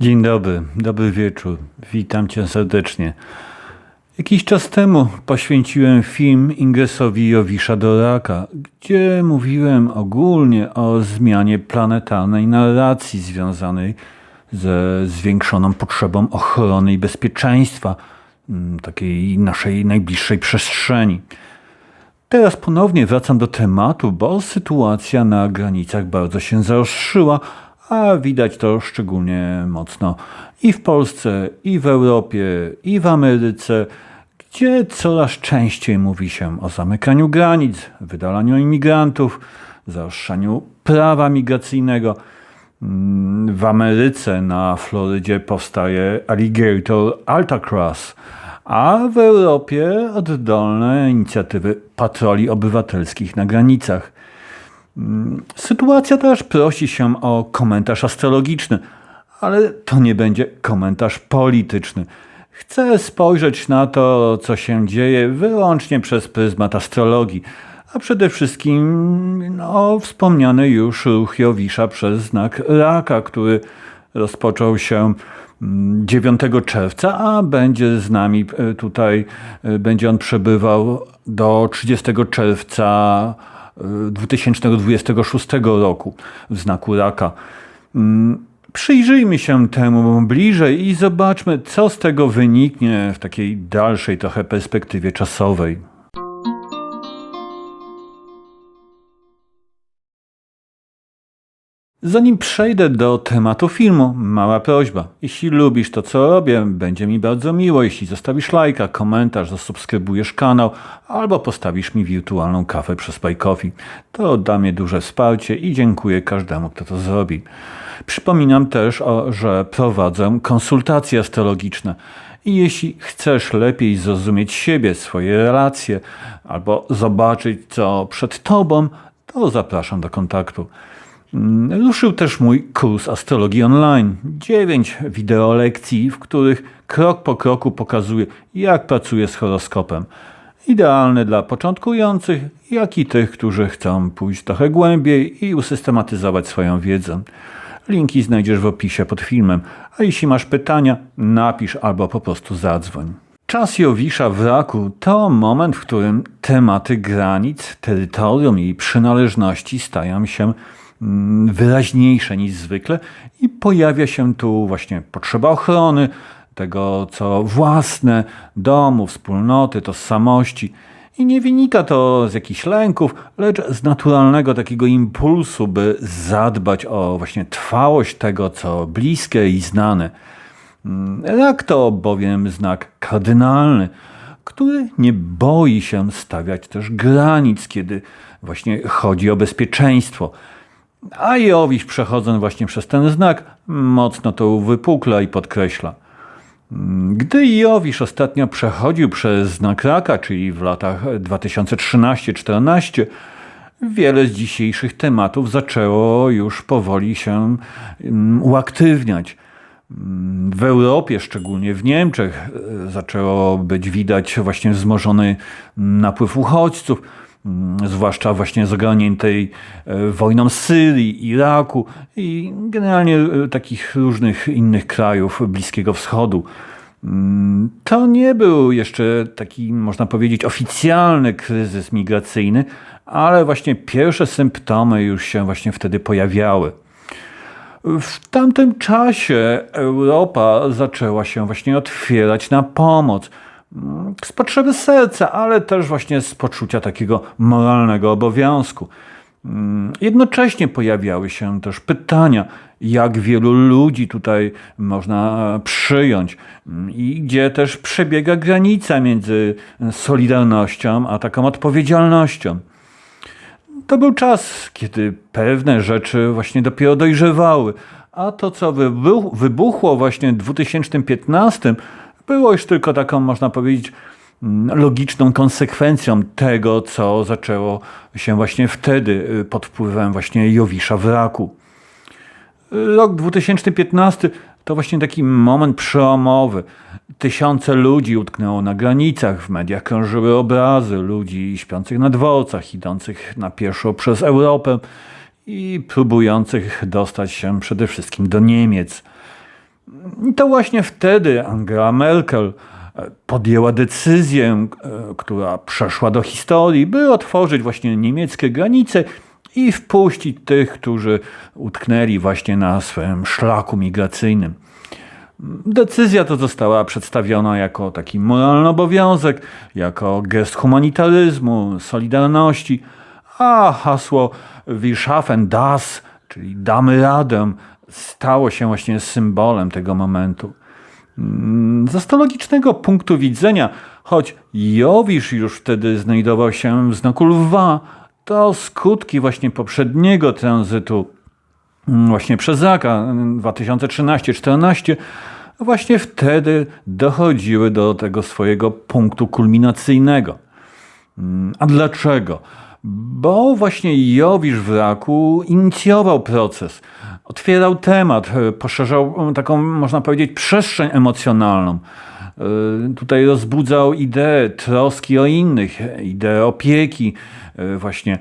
Dzień dobry, dobry wieczór. Witam cię serdecznie. Jakiś czas temu poświęciłem film ingresowi Jowisza do raka, gdzie mówiłem ogólnie o zmianie planetarnej narracji związanej ze zwiększoną potrzebą ochrony i bezpieczeństwa mm, takiej naszej najbliższej przestrzeni. Teraz ponownie wracam do tematu, bo sytuacja na granicach bardzo się zaostrzyła, a widać to szczególnie mocno i w Polsce, i w Europie, i w Ameryce, gdzie coraz częściej mówi się o zamykaniu granic, wydalaniu imigrantów, zaostrzaniu prawa migracyjnego. Mm, W Ameryce na Florydzie powstaje Alligator Altacross, a w Europie oddolne inicjatywy patroli obywatelskich na granicach. Sytuacja też prosi się o komentarz astrologiczny, ale to nie będzie komentarz polityczny. Chcę spojrzeć na to, co się dzieje, wyłącznie przez pryzmat astrologii, a przede wszystkim no, wspomniany już ruch Jowisza przez znak raka, który rozpoczął się mm, 9 czerwca, a będzie z nami e, tutaj, e, będzie on przebywał do 30 czerwca 2026 roku w znaku raka. Mm, Przyjrzyjmy się temu bliżej i zobaczmy, co z tego wyniknie w takiej dalszej trochę perspektywie czasowej. Zanim przejdę do tematu filmu, mała prośba. Jeśli lubisz to, co robię, będzie mi bardzo miło, jeśli zostawisz lajka, komentarz, zasubskrybujesz kanał albo postawisz mi wirtualną kawę przez Buy. To da duże wsparcie i dziękuję każdemu, kto to zrobi. Przypominam też, że prowadzę konsultacje astrologiczne. I jeśli chcesz lepiej zrozumieć siebie, swoje relacje, albo zobaczyć, co przed tobą, to zapraszam do kontaktu. Mm, Ruszył też mój kurs astrologii online. Dziewięć wideolekcji, w których krok po kroku pokazuję, jak pracuję z horoskopem. Idealny dla początkujących, jak i tych, którzy chcą pójść trochę głębiej i usystematyzować swoją wiedzę. Linki znajdziesz w opisie pod filmem, a jeśli masz pytania, napisz albo po prostu zadzwoń. Czas Jowisza w raku to moment, w którym tematy granic, terytorium i przynależności stają się wyraźniejsze niż zwykle i pojawia się tu właśnie potrzeba ochrony, tego co własne, domu, wspólnoty, tożsamości. I nie wynika to z jakichś lęków, lecz z naturalnego takiego impulsu, by zadbać o właśnie trwałość tego, co bliskie i znane. Rak to bowiem znak kardynalny, który nie boi się stawiać też granic, kiedy właśnie chodzi o bezpieczeństwo. A Jowisz przechodząc właśnie przez ten znak, mocno to uwypukla i podkreśla. Gdy Jowisz ostatnio przechodził przez znak raka, czyli w latach 2013-14, wiele z dzisiejszych tematów zaczęło już powoli się mm, uaktywniać. W Europie, szczególnie w Niemczech, zaczęło być widać właśnie wzmożony napływ uchodźców, zwłaszcza właśnie ogarniętej e, wojną z Syrii, Iraku i generalnie e, takich różnych innych krajów Bliskiego Wschodu. Mm, To nie był jeszcze taki, można powiedzieć, oficjalny kryzys migracyjny, ale właśnie pierwsze symptomy już się właśnie wtedy pojawiały. W tamtym czasie Europa zaczęła się właśnie otwierać na pomoc. Z potrzeby serca, ale też właśnie z poczucia takiego moralnego obowiązku. Mm, Jednocześnie pojawiały się też pytania, jak wielu ludzi tutaj można przyjąć mm, i gdzie też przebiega granica między solidarnością a taką odpowiedzialnością. To był czas, kiedy pewne rzeczy właśnie dopiero dojrzewały, a to, co wybuch- wybuchło właśnie w 2015, było już tylko taką, można powiedzieć, mm, logiczną konsekwencją tego, co zaczęło się właśnie wtedy y, pod wpływem właśnie Jowisza w raku. Rok 2015 to właśnie taki moment przełomowy. Tysiące ludzi utknęło na granicach, w mediach krążyły obrazy ludzi śpiących na dworcach, idących na pieszo przez Europę i próbujących dostać się przede wszystkim do Niemiec. I to właśnie wtedy Angela Merkel e, podjęła decyzję, e, która przeszła do historii, by otworzyć właśnie niemieckie granice i wpuścić tych, którzy utknęli właśnie na swoim szlaku migracyjnym. Decyzja ta została przedstawiona jako taki moralny obowiązek, jako gest humanitaryzmu, solidarności, a hasło Wir schaffen das, czyli damy radę, stało się właśnie symbolem tego momentu. Mm, z astrologicznego punktu widzenia, choć Jowisz już wtedy znajdował się w znaku lwa, to skutki właśnie poprzedniego tranzytu, mm, właśnie przez raka 2013-14, właśnie wtedy dochodziły do tego swojego punktu kulminacyjnego. Mm, a dlaczego? Bo właśnie Jowisz w raku inicjował proces, otwierał temat, e, poszerzał e, taką, można powiedzieć, przestrzeń emocjonalną. E, tutaj rozbudzał ideę troski o innych, ideę opieki, właśnie.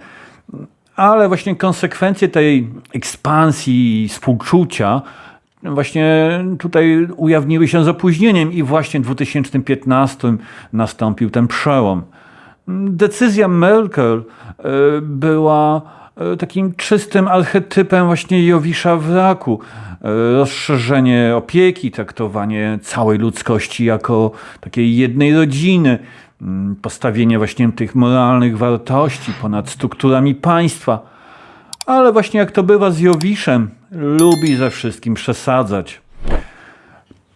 Ale właśnie konsekwencje tej ekspansji współczucia właśnie tutaj ujawniły się z opóźnieniem i właśnie w 2015 nastąpił ten przełom. Decyzja Merkel była E, takim czystym archetypem właśnie Jowisza w raku. E, rozszerzenie opieki, traktowanie całej ludzkości jako takiej jednej rodziny, mm, postawienie właśnie tych moralnych wartości ponad strukturami państwa. Ale właśnie jak to bywa z Jowiszem, lubi ze wszystkim przesadzać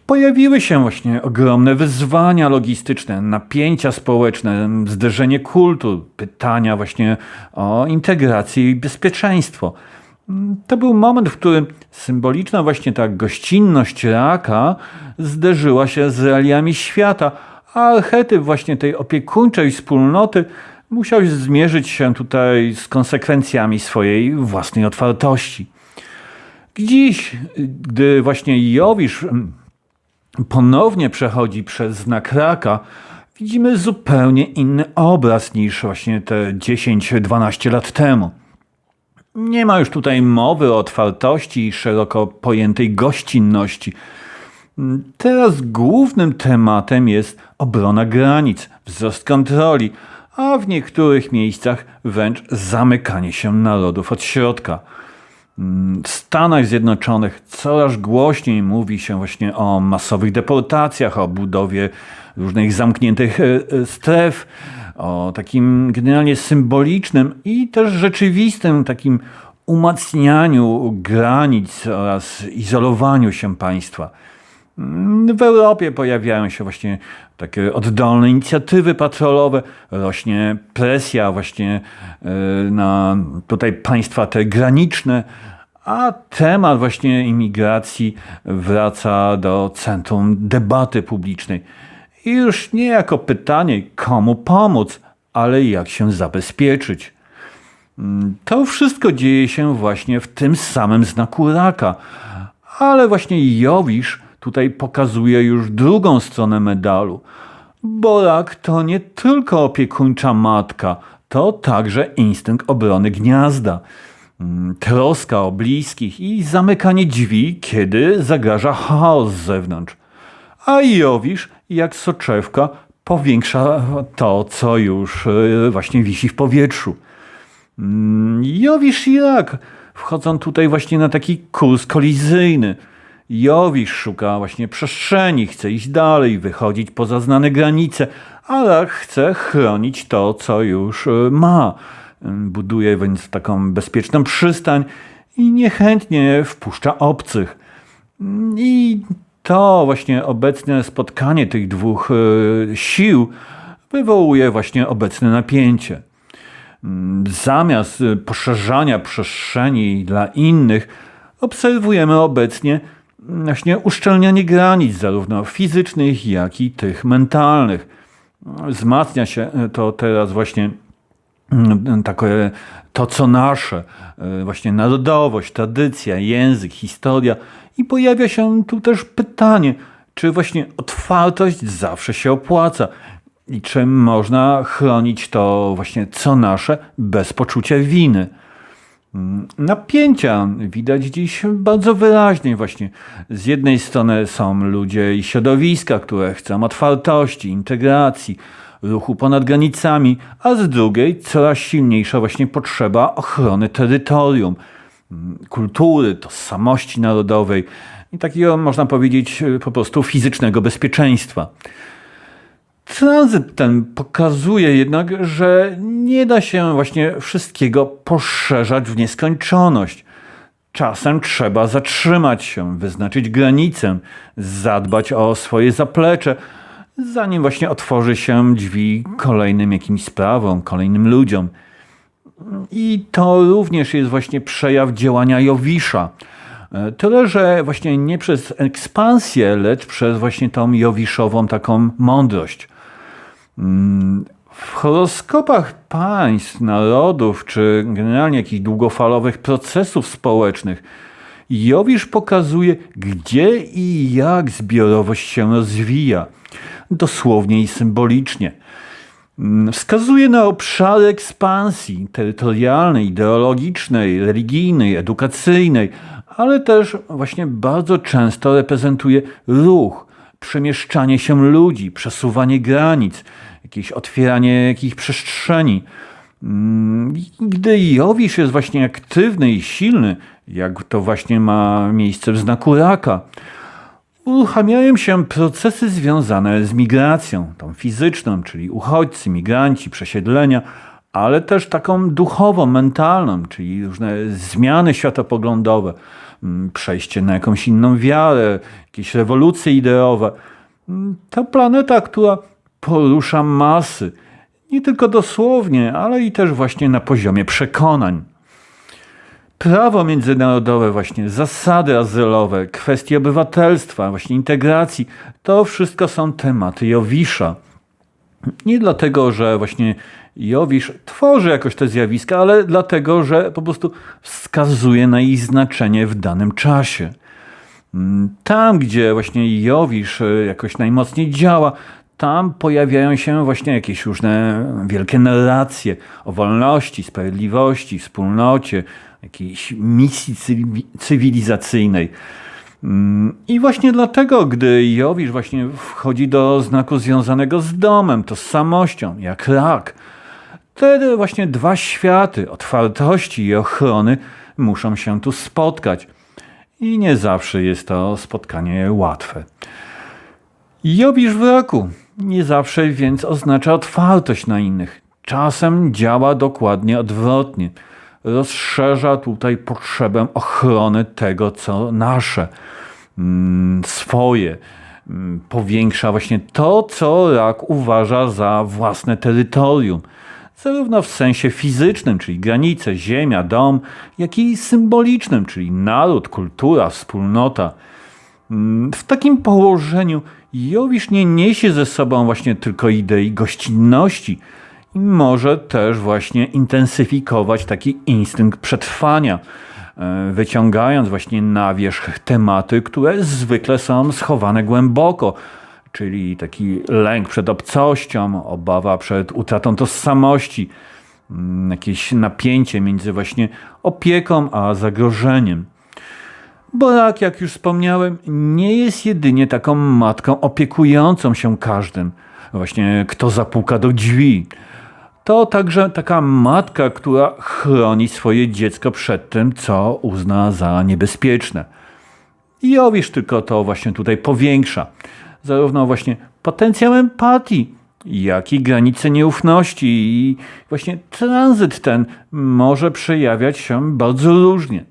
pojawiły się właśnie ogromne wyzwania logistyczne, napięcia społeczne, zderzenie kultur, pytania właśnie o integrację i bezpieczeństwo. To był moment, w którym symboliczna właśnie ta gościnność raka zderzyła się z realiami świata, a archetyp właśnie tej opiekuńczej wspólnoty musiał zmierzyć się tutaj z konsekwencjami swojej własnej otwartości. Dziś, gdy właśnie Jowisz ponownie przechodzi przez znak raka, widzimy zupełnie inny obraz niż właśnie te 10-12 lat temu. Nie ma już tutaj mowy o otwartości i szeroko pojętej gościnności. Teraz głównym tematem jest obrona granic, wzrost kontroli, a w niektórych miejscach wręcz zamykanie się narodów od środka. W Stanach Zjednoczonych coraz głośniej mówi się właśnie o masowych deportacjach, o budowie różnych zamkniętych e, e, stref, o takim generalnie symbolicznym i też rzeczywistym takim umacnianiu granic oraz izolowaniu się państwa. W Europie pojawiają się właśnie takie oddolne inicjatywy patrolowe, rośnie presja właśnie e, na tutaj państwa te graniczne, a temat właśnie imigracji wraca do centrum debaty publicznej. I już nie jako pytanie, komu pomóc, ale jak się zabezpieczyć. To wszystko dzieje się właśnie w tym samym znaku raka. Ale właśnie Jowisz tutaj pokazuje już drugą stronę medalu. Bo rak to nie tylko opiekuńcza matka, to także instynkt obrony gniazda. Mm, troska o bliskich i zamykanie drzwi, kiedy zagraża chaos z zewnątrz. A Jowisz, jak soczewka, powiększa to, co już e, właśnie wisi w powietrzu. Mm, Jowisz i Rak wchodzą tutaj właśnie na taki kurs kolizyjny. Jowisz szuka właśnie przestrzeni, chce iść dalej, wychodzić poza znane granice, a Rak chce chronić to, co już e, ma buduje więc taką bezpieczną przystań i niechętnie wpuszcza obcych. I to właśnie obecne spotkanie tych dwóch e, sił wywołuje właśnie obecne napięcie. Zamiast poszerzania przestrzeni dla innych, obserwujemy obecnie właśnie uszczelnianie granic, zarówno fizycznych, jak i tych mentalnych. Wzmacnia się to teraz właśnie Mm, takie to, co nasze, e, właśnie narodowość, tradycja, język, historia. I pojawia się tu też pytanie, czy właśnie otwartość zawsze się opłaca i czy można chronić to właśnie co nasze bez poczucia winy. Mm, Napięcia widać dziś bardzo wyraźnie właśnie. Z jednej strony są ludzie i środowiska, które chcą otwartości, integracji, ruchu ponad granicami, a z drugiej coraz silniejsza właśnie potrzeba ochrony terytorium, mm, kultury, tożsamości narodowej i takiego, można powiedzieć, po prostu fizycznego bezpieczeństwa. Tranzyt ten pokazuje jednak, że nie da się właśnie wszystkiego poszerzać w nieskończoność. Czasem trzeba zatrzymać się, wyznaczyć granicę, zadbać o swoje zaplecze, zanim właśnie otworzy się drzwi kolejnym jakimś sprawom, kolejnym ludziom. I to również jest właśnie przejaw działania Jowisza. Tyle, że właśnie nie przez ekspansję, lecz przez właśnie tą Jowiszową taką mądrość. W horoskopach państw, narodów, czy generalnie jakichś długofalowych procesów społecznych, Jowisz pokazuje, gdzie i jak zbiorowość się rozwija, dosłownie i symbolicznie. Wskazuje na obszary ekspansji terytorialnej, ideologicznej, religijnej, edukacyjnej, ale też właśnie bardzo często reprezentuje ruch, przemieszczanie się ludzi, przesuwanie granic, jakieś otwieranie jakichś przestrzeni. Mm, Gdy Jowisz jest właśnie aktywny i silny, jak to właśnie ma miejsce w znaku raka, uruchamiają się procesy związane z migracją, tą fizyczną, czyli uchodźcy, migranci, przesiedlenia, ale też taką duchową, mentalną, czyli różne zmiany światopoglądowe, mm, przejście na jakąś inną wiarę, jakieś rewolucje ideowe. Mm, To planeta, która porusza masy, nie tylko dosłownie, ale i też właśnie na poziomie przekonań prawo międzynarodowe, właśnie zasady azylowe, kwestie obywatelstwa, właśnie integracji, to wszystko są tematy Jowisza. Nie dlatego, że właśnie Jowisz tworzy jakoś te zjawiska, ale dlatego, że po prostu wskazuje na ich znaczenie w danym czasie. Mm, Tam, gdzie właśnie Jowisz e, jakoś najmocniej działa, tam pojawiają się właśnie jakieś różne wielkie narracje o wolności, sprawiedliwości, wspólnocie, jakiejś misji cywi- cywilizacyjnej. Mm, I właśnie dlatego, gdy Jowisz właśnie wchodzi do znaku związanego z domem, tożsamością, jak rak, wtedy właśnie dwa światy, otwartości i ochrony, muszą się tu spotkać. I nie zawsze jest to spotkanie łatwe. Jowisz w roku nie zawsze więc oznacza otwartość na innych. Czasem działa dokładnie odwrotnie. Rozszerza tutaj potrzebę ochrony tego, co nasze, mm, swoje. Mm, Powiększa właśnie to, co rak uważa za własne terytorium. Zarówno w sensie fizycznym, czyli granice, ziemia, dom, jak i symbolicznym, czyli naród, kultura, wspólnota. Mm, W takim położeniu Jowisz nie niesie ze sobą właśnie tylko idei gościnności i może też właśnie intensyfikować taki instynkt przetrwania, e, wyciągając właśnie na wierzch tematy, które zwykle są schowane głęboko, czyli taki lęk przed obcością, obawa przed utratą tożsamości, mm, jakieś napięcie między właśnie opieką a zagrożeniem. Bo rak, jak już wspomniałem, nie jest jedynie taką matką opiekującą się każdym. Właśnie kto zapuka do drzwi. To także taka matka, która chroni swoje dziecko przed tym, co uzna za niebezpieczne. Jowisz tylko to właśnie tutaj powiększa. Zarówno właśnie potencjał empatii, jak i granice nieufności. I właśnie tranzyt ten może przejawiać się bardzo różnie.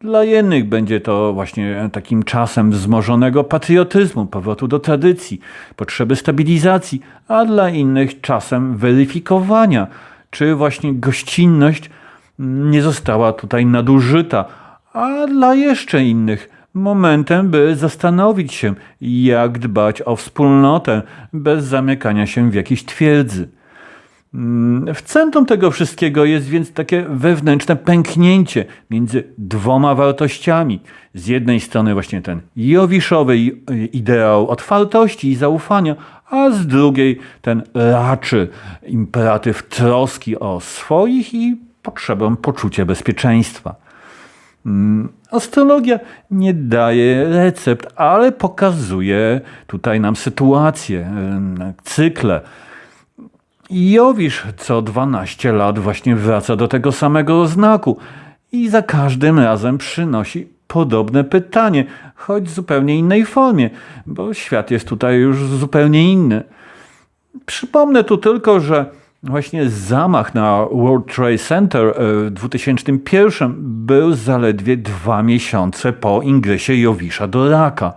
Dla jednych będzie to właśnie takim czasem wzmożonego patriotyzmu, powrotu do tradycji, potrzeby stabilizacji, a dla innych czasem weryfikowania, czy właśnie gościnność nie została tutaj nadużyta, a dla jeszcze innych momentem, by zastanowić się, jak dbać o wspólnotę bez zamykania się w jakiejś twierdzy. Mm, W centrum tego wszystkiego jest więc takie wewnętrzne pęknięcie między dwoma wartościami. Z jednej strony właśnie ten jowiszowy ideał otwartości i zaufania, a z drugiej ten raczy imperatyw troski o swoich i potrzebą poczucia bezpieczeństwa. Mm, Astrologia nie daje recept, ale pokazuje tutaj nam sytuację, em, cykle. Jowisz co 12 lat właśnie wraca do tego samego znaku i za każdym razem przynosi podobne pytanie, choć w zupełnie innej formie, bo świat jest tutaj już zupełnie inny. Przypomnę tu tylko, że właśnie zamach na World Trade Center e, w 2001 był zaledwie dwa miesiące po ingresie Jowisza do raka.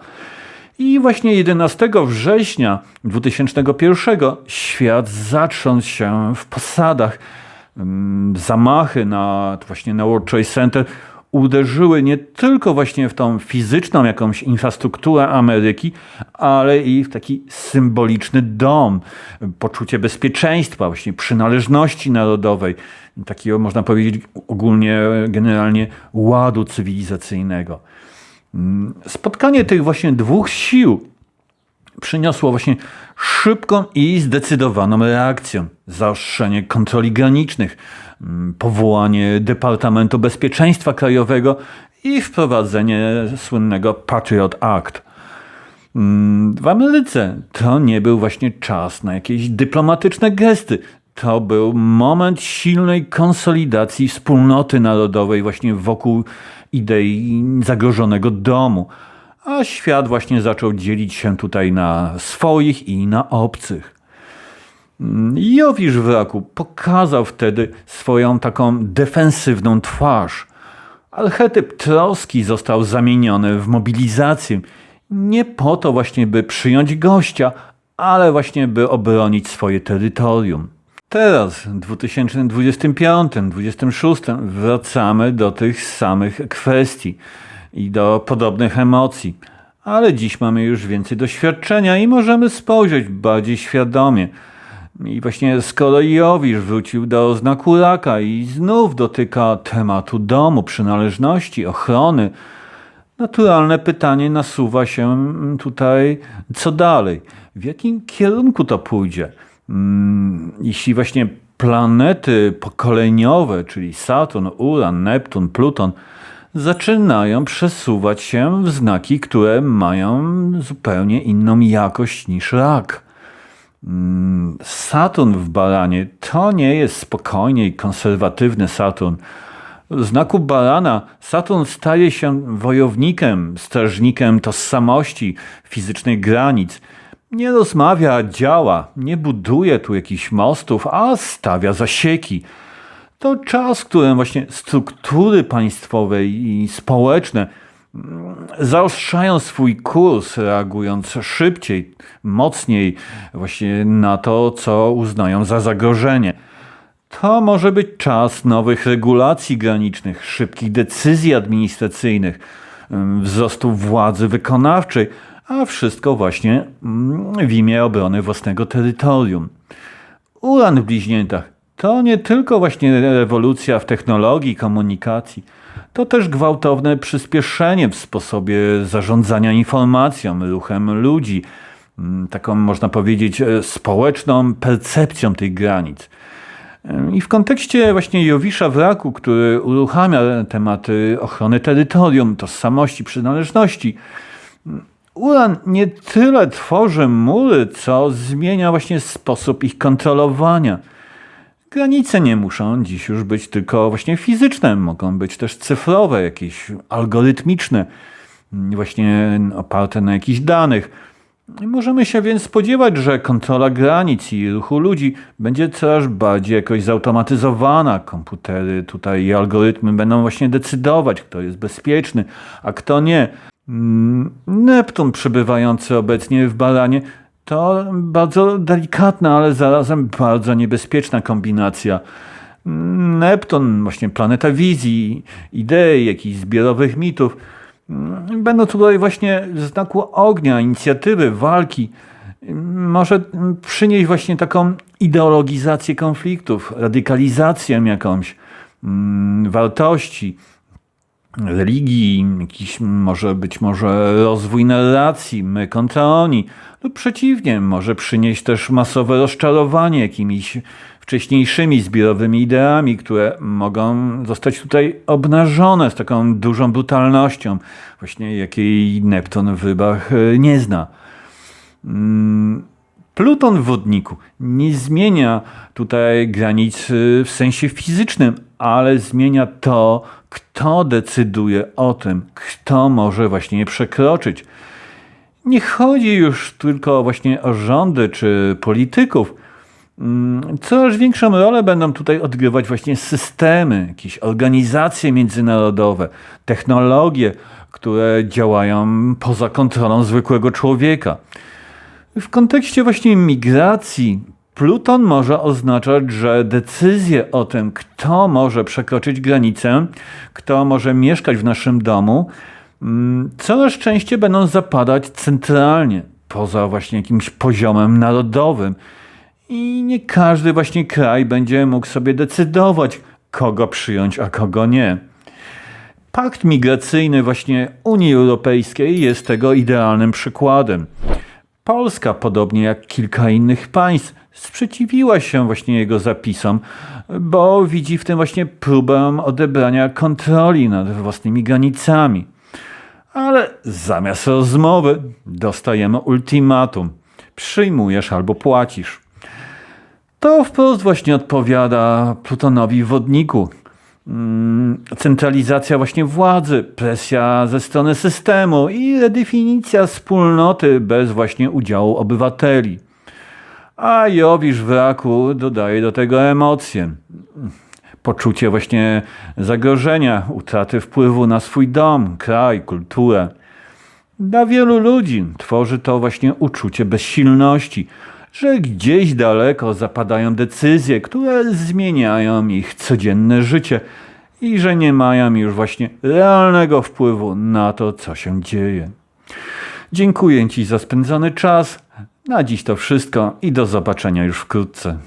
I właśnie 11 września 2001 świat zatrząsł się w posadach. Mm, Zamachy na, właśnie na World Trade Center uderzyły nie tylko właśnie w tą fizyczną jakąś infrastrukturę Ameryki, ale i w taki symboliczny dom, poczucie bezpieczeństwa, właśnie przynależności narodowej, takiego można powiedzieć ogólnie, generalnie ładu cywilizacyjnego. Spotkanie tych właśnie dwóch sił przyniosło właśnie szybką i zdecydowaną reakcję. Zaostrzenie kontroli granicznych, mm, powołanie Departamentu Bezpieczeństwa Krajowego i wprowadzenie słynnego Patriot Act. Mm, W Ameryce to nie był właśnie czas na jakieś dyplomatyczne gesty. To był moment silnej konsolidacji wspólnoty narodowej właśnie wokół idei zagrożonego domu. A świat właśnie zaczął dzielić się tutaj na swoich i na obcych. Jowisz w raku pokazał wtedy swoją taką defensywną twarz. Archetyp troski został zamieniony w mobilizację. Nie po to właśnie, by przyjąć gościa, ale właśnie, by obronić swoje terytorium. Teraz, w 2025-2026, wracamy do tych samych kwestii i do podobnych emocji. Ale dziś mamy już więcej doświadczenia i możemy spojrzeć bardziej świadomie. I właśnie skoro Jowisz wrócił do znaku raka i znów dotyka tematu domu, przynależności, ochrony, naturalne pytanie nasuwa się tutaj, co dalej? W jakim kierunku to pójdzie? Mm, Jeśli właśnie planety pokoleniowe, czyli Saturn, Uran, Neptun, Pluton, zaczynają przesuwać się w znaki, które mają zupełnie inną jakość niż rak. Mm, Saturn w baranie to nie jest spokojnie i konserwatywny Saturn. W znaku barana Saturn staje się wojownikiem, strażnikiem tożsamości, fizycznych granic. Nie rozmawia, działa, nie buduje tu jakichś mostów, a stawia zasieki. To czas, w którym właśnie struktury państwowe i społeczne mm, zaostrzają swój kurs, reagując szybciej, mocniej właśnie na to, co uznają za zagrożenie. To może być czas nowych regulacji granicznych, szybkich decyzji administracyjnych, ym, wzrostu władzy wykonawczej, a wszystko właśnie mm, w imię obrony własnego terytorium. Uran w bliźniętach to nie tylko właśnie rewolucja w technologii, komunikacji, to też gwałtowne przyspieszenie w sposobie zarządzania informacją, ruchem ludzi, mm, taką można powiedzieć e, społeczną percepcją tych granic. E, I w kontekście właśnie Jowisza Wraku, który uruchamia tematy ochrony terytorium, tożsamości, przynależności, Uran nie tyle tworzy mury, co zmienia właśnie sposób ich kontrolowania. Granice nie muszą dziś już być tylko właśnie fizyczne, mogą być też cyfrowe, jakieś algorytmiczne, właśnie oparte na jakichś danych. Możemy się więc spodziewać, że kontrola granic i ruchu ludzi będzie coraz bardziej jakoś zautomatyzowana. Komputery tutaj i algorytmy będą właśnie decydować, kto jest bezpieczny, a kto nie. Mm, Neptun przebywający obecnie w Baranie to bardzo delikatna, ale zarazem bardzo niebezpieczna kombinacja. Mm, Neptun, właśnie planeta wizji, idei, jakichś zbiorowych mitów. Mm, Będą tutaj właśnie w znaku ognia, inicjatywy, walki. Może przynieść właśnie taką ideologizację konfliktów, radykalizację jakąś wartości religii, jakiś może być może rozwój narracji, my kontra oni, lub przeciwnie, może przynieść też masowe rozczarowanie jakimiś wcześniejszymi zbiorowymi ideami, które mogą zostać tutaj obnażone z taką dużą brutalnością, właśnie jakiej Neptun w rybach e, nie zna. Mm, Pluton w wodniku nie zmienia tutaj granic y, w sensie fizycznym, ale zmienia to, kto decyduje o tym, kto może właśnie je przekroczyć. Nie chodzi już tylko właśnie o rządy czy polityków. Mm, Coraz większą rolę będą tutaj odgrywać właśnie systemy, jakieś organizacje międzynarodowe, technologie, które działają poza kontrolą zwykłego człowieka. W kontekście właśnie migracji, Pluton może oznaczać, że decyzje o tym, kto może przekroczyć granicę, kto może mieszkać w naszym domu, mm, coraz częściej będą zapadać centralnie, poza właśnie jakimś poziomem narodowym. I nie każdy właśnie kraj będzie mógł sobie decydować, kogo przyjąć, a kogo nie. Pakt migracyjny właśnie Unii Europejskiej jest tego idealnym przykładem. Polska, podobnie jak kilka innych państw, sprzeciwiła się właśnie jego zapisom, bo widzi w tym właśnie próbę odebrania kontroli nad własnymi granicami. Ale zamiast rozmowy dostajemy ultimatum: przyjmujesz albo płacisz. To wprost właśnie odpowiada Plutonowi wodniku. Centralizacja właśnie władzy, presja ze strony systemu i redefinicja wspólnoty bez właśnie udziału obywateli. A Jowisz w raku dodaje do tego emocje. Poczucie właśnie zagrożenia, utraty wpływu na swój dom, kraj, kulturę. Dla wielu ludzi tworzy to właśnie uczucie bezsilności, że gdzieś daleko zapadają decyzje, które zmieniają ich codzienne życie i że nie mają już właśnie realnego wpływu na to, co się dzieje. Dziękuję Ci za spędzony czas. Na dziś to wszystko i do zobaczenia już wkrótce.